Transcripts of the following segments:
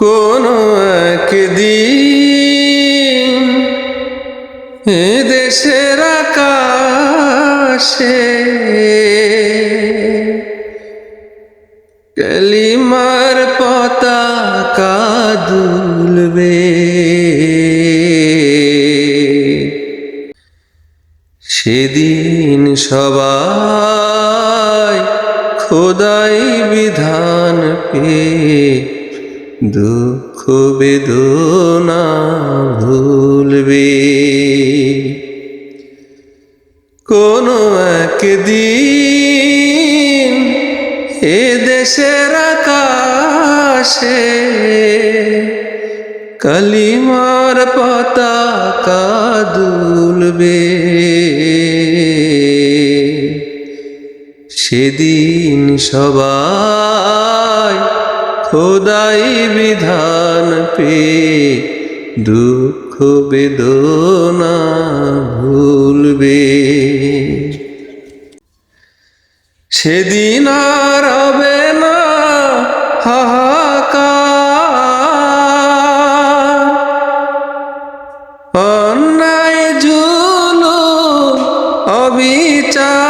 কোনো একদিন দেশের আকাশে কালিমার পতাকা দুলবে। সেদিন সবাই খোদাই বিধান পে দুঃখ বেদনা ভুলবে। কোনো একদিন এ দেশের আকাশে কালিমার পতাকা দুলবে। সেদিন সবাই খোদাই বিধান পে দুঃখ বেদনা ভুলবে। সেদিন আর হবে না হাহাকার। অন্যায় জুলু অবিচার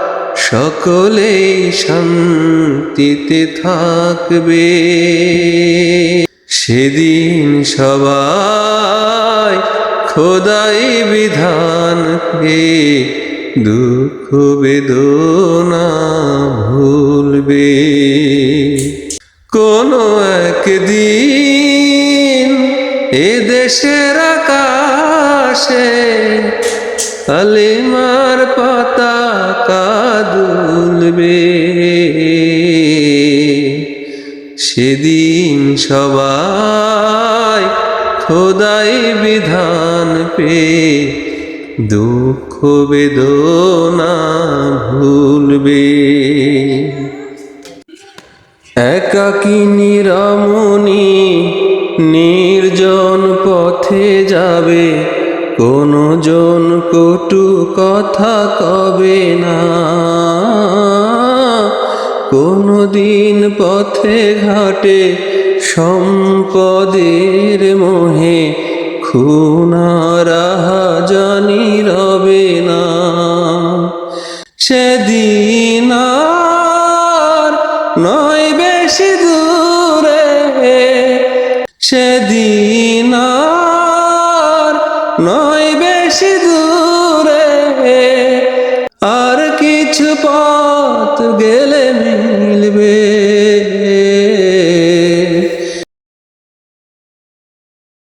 সকলেই শান্তিতে থাকবে। সেদিন সবাই খোদাই বিধান পে দুঃখ বেদনা ভুলবে। কোনো একদিন এ দেশের আকাশে কালিমার দুলবে সেদিন সবাই খোদাই বিধান পে দুঃখ বেদনা ভুলবে। একাকিনী রমণী নির্জন পথে যাবে? কোনো জন কটু কথা কবে না? কোনো দিন পথে ঘাটে সম্পদের মোহে খুনারা জানি রবে না। সেদিন নয় বেশি দূরে, সেদিন নয় বেশি দূরে